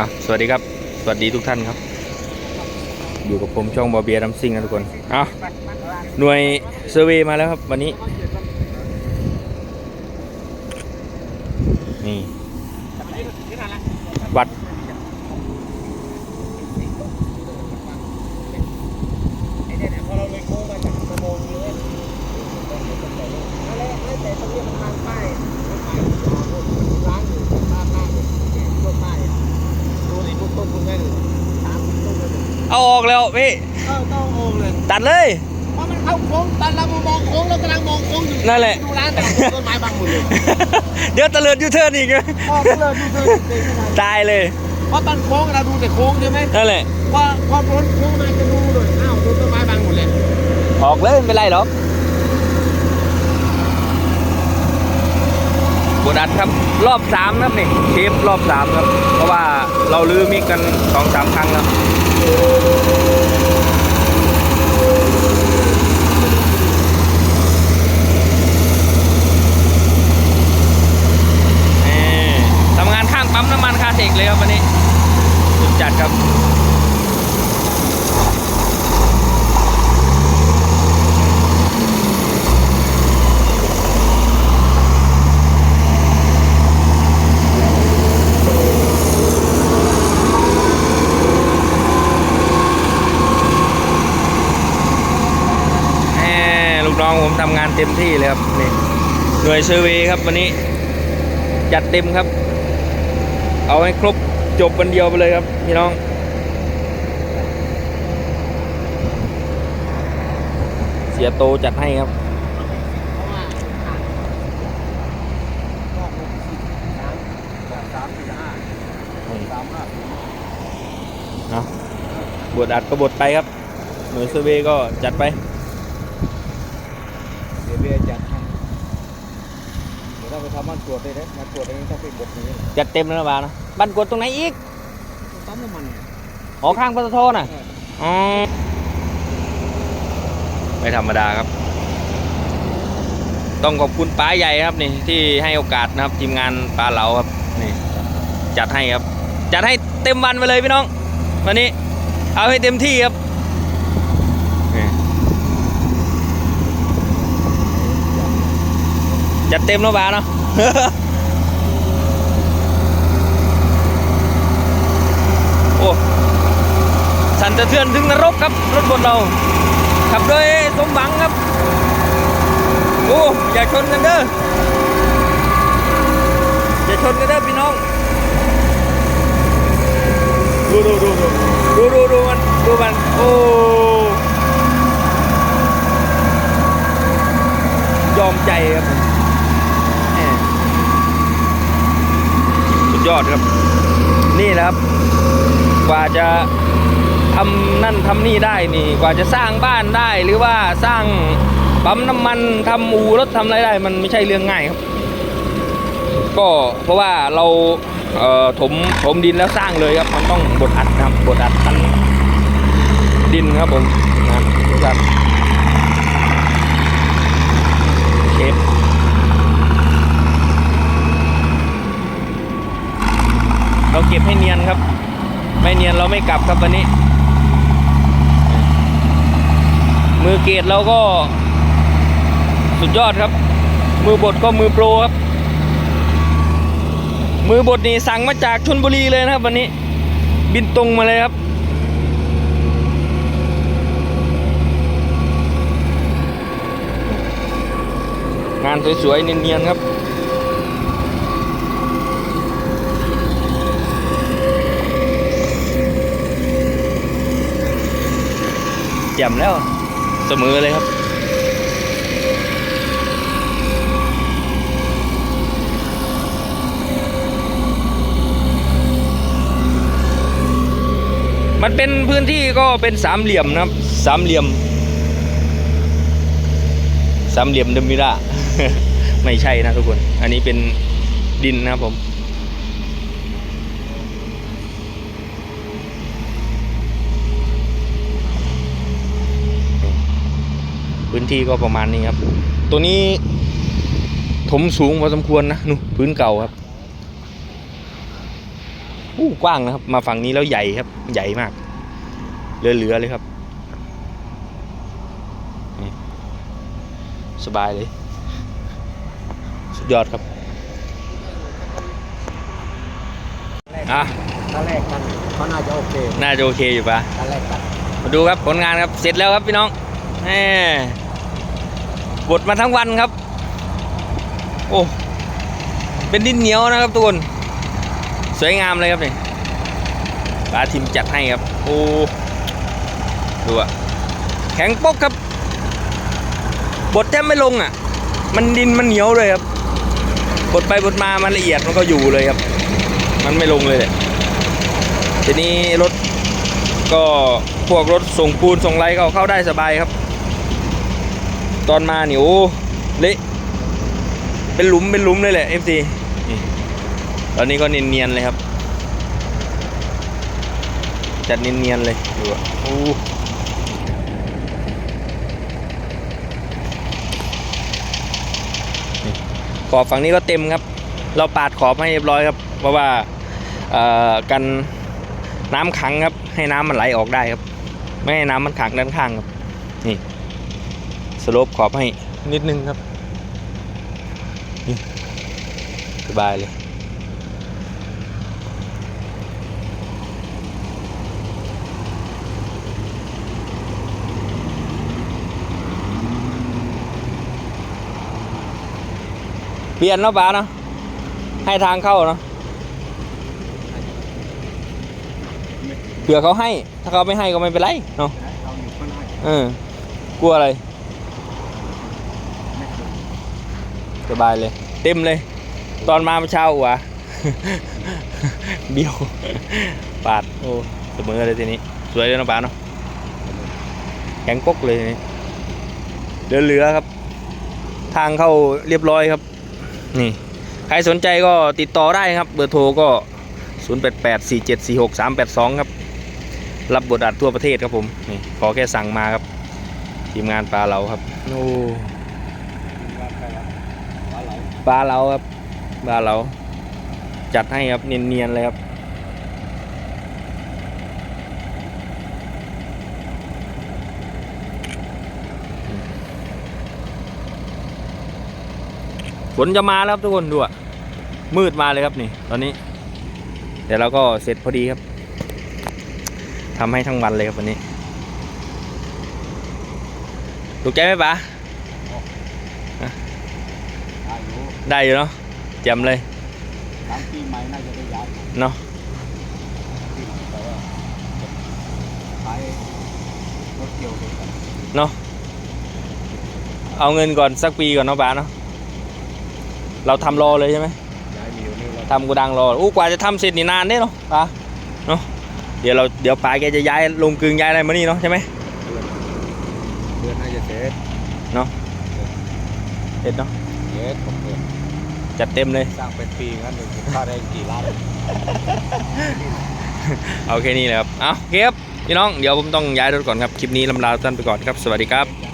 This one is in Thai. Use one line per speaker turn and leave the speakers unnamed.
อะสวัสดีครับ สวัสดีทุกท่านครับ อยู่กับผมช่องบอเบียร์ดัมซิงนะทุกคนอะหน่วยเซอร์เวย์มาแล้วครับ วันนี้ นี่ วัด
พอเราเลยโค้งมาจากประมงเลยอะไรแต่ตรงนี้มันทางป้ายร้านอยู่บ้านหน้าเลยพวกป้ายดูในพวกต้นทุนได้เลยสามสิบต้น เลย
เอาออกแล้วพี่
ก็ต้องโองเลย
ตัดเลย
เพราะมันเข้าโค้งตอนเรามองโค้งเรากำลังมองโค้งอยู่
นั่นแหละ
ดูร้านแต่ต้นไม้บางหมดเลย
เดี๋ยวตะเลิดยูเทิร์นอีกนะ
พอเลิกดูเธอเองไม่ได้
ตายเลย
เพราะตอนโค้งเราดูแต่โค้งใช่ไหม
นั่นแหละ
พอพอพ้นโค้งมาจะดูเลยอ้าวดูต้นไม้บางหมดเลย
ออกเลยไม่เป็นไรหรอก บดัดครับ รอบสามครับนี่เทปรอบสามครับ เพราะว่าเราลื้อมิกกันสองสามครั้งแล้วนี่ทำงานข้างปั๊มน้ำมันคาเทกเลยครับวันนี้สุดจัดครับ แหมลูกน้ องผมทำงานเต็มที่เลยครับนี่หน่วยเซอร์เวย์ครับวันนี้ จัดเต็มครับ เอาให้ครบจบวันเดียวไปเลยครับพี่น้องเสียโตจัดให้ครับ
เพราะว่าอ่านก็หกสิบสามสามสี่ห้าสามห้า
เอาบทอัดก็บทไปครับ หน่วยเซเวย์ก็จัดไป
เดี๋ยวเบียร์จัดให้เดี๋ยวเราไป ทำบ้านตรวจได้เลยมาตรวจเองต้องเป็นบทนี้
จัดเต็มแล้วนะบานะบันกดตรงไหนอีก
ปั๊มน้ำมันเนี่ย
อ๋อข้างปตทน่ะ
เออ
อ๋อไม่ธรรมดาครับ ต้องขอบคุณป้าใหญ่ครับนี่ที่ให้โอกาสนะครับทีมงานปลาเหลาครับนี่จัดให้ครับ จัดให้เต็มวันไปเลยพี่น้อง วันนี้ เอาให้เต็มที่ครับ จัดเต็มแล้วบาเนาะโอ้สันสะเทือนถึงนรกครับรถบนเรา ขับโดยสมหวังครับโอ้อย่าชนกันเด้ออย่าชนกันเด้อพี่น้อง ดูดูดูดูดูดูดูมันดูมันโอ้ยอมใจครับผมแหม่สุ ดยอดครับ นี่แหละครับ กว่าจะทำนั่นทำนี่ได้นี่ กว่าจะสร้างบ้านได้หรือว่าสร้างปั๊มน้ำมันทำอู่รถทำอะไรได้ มันไม่ใช่เรื่องง่ายครับ ก็เพราะว่าเราเอ่อถมถมดินแล้วสร้างเลยครับ มันต้องบดอัดนะครับบดอัดกันดินครับผมนะครับบดอัดเชฟ เราเก็บให้เนียนครับ ไม่เนียนเราไม่กลับครับวันนี้ มือเกตเราก็ สุดยอดครับ มือบดก็มือโปรครับ มือบดนี่สั่งมาจากชนบุรีเลยนะครับ วันนี้ บินตรงมาเลยครับงานสวยๆเนียนๆครับ แจ่มแล้ว เสมอเลยครับ มันเป็นพื้นที่ก็เป็นสามเหลี่ยมนะครับ สามเหลี่ยม สามเหลี่ยมเดมิระไม่ใช่นะทุกคน อันนี้เป็นดินนะครับผม พื้นที่ก็ประมาณนี้ครับ ตัวนี้ถมสูงพอสมควรนะนู่นพื้นเก่าครับอู้กว้างนะครับ มาฝั่งนี้แล้วใหญ่ครับ ใหญ่มากเหลือๆเลยครับนี่สบายเลย สุดยอดครับอะ
ถ้าแรกกันเขาน่าจะโอเค
น่าจะโอเคอยู่ปะ
ถ้าแรกกัน
มาดูครับผลงานครับ เสร็จแล้วครับพี่น้องแหม บดมาทั้งวันครับ โอ้เป็นดินเหนียวนะครับทุกคนสวยงามเลยครับนี่ปลาทิมจัดให้ครับ โอ้ดูอะแข็งปกครับ บดแทบไม่ลงอะ มันดินมันเหนียวเลยครับ บดไปบดมามันละเอียดมันก็อยู่เลยครับ มันไม่ลงเลยแหละทีนี้รถก็พวกรถส่งปูนส่งไรก็เข้าได้สบายครับ ตอนมานี่โอ้เละเป็นหลุมเป็นหลุมเลยแหละ FC นี่ตอนนี้ก็เนียนๆเลยครับ จัดเนียนๆเลยดูอะโอ้ขอบฝั่งนี้ก็เต็มครับ เราปาดขอบให้เรียบร้อยครับ เพราะว่าอ่อกันน้ำขังครับ ให้น้ำมันไหลออกได้ครับ ไม่ให้น้ำมันขังด้านข้างครับ นี่ สโลปขอบให้นิดนึงครับสบายเลยเปลี่ยนเนาะป้าเนาะให้ทางเข้าเนาะเผื่อเขาให้ ถ้าเขาไม่ให้ก็ไม่เป็นไรเนาะ
เราอยู่ข้างหน้า
เออกลัวอะไร สบายเลย เต็มเลย ตอนมาเมื่อเช้าหัวเบี้ยวปาดโอ้เสมอเลยทีนี้ สวยเลยนาะป้าเนาะแข็งกกเลยทีนี้เหลือครับ ทางเข้าเรียบร้อยครับ นี่ ใครสนใจก็ติดต่อได้ครับ เบอร์โทรก็ 0884746382 ครับ รับบทอัดทั่วประเทศครับผม นี่ขอแค่สั่งมาครับ ทีมงานปลาเราครับ โอ้ ปลาเราครับปลาเรา จัดให้ครับเนียนๆเลยครับฝนจะมาแล้วครับทุกคนดูอะมืดมาเลยครับนี่ ตอนนี้ แต่เราก็เสร็จพอดีครับทำให้ทั้งวันเลยครับวันนี้ถูกใจไหมป๋า
ได้อยู่
ได้อยู่เนาะแจ่มเลย
หลังปีใหม่น่าจะได้ย้าย
เนาะ
ที่แต่ว่าขายรถเกี่ยวเลยกัน
เนาะเอาเงินก่อนสักปีก่อนเนาะป๋าเนาะเราทำรอเลยใช่ไหม
ย้ายมีอยู่นี่แล้ว
ทำกูดังรออู้กว่าจะทำเสร็จนี่นานเด้เนาะป๋าเนาะเดี๋ยวเราเดี๋ยวป๋าแกจะย้ายลงกลึงย้ายอะไรมานี่เนาะใช่ไหม
เดือนน่าจะเสร็จ
เด็ดเนาะ
เสร็จผมเดือน
จัดเต็มเลย
สร้างเป็นปีงั้นเลยค่าแรงกี่ล้าน
เอาแค่นี้เลยครับ เอาโอเคครับพี่น้อง เดี๋ยวผมต้องย้ายรถก่อนครับ คลิปนี้ลำลาท่านไปก่อนครับ สวัสดีครับ
ย้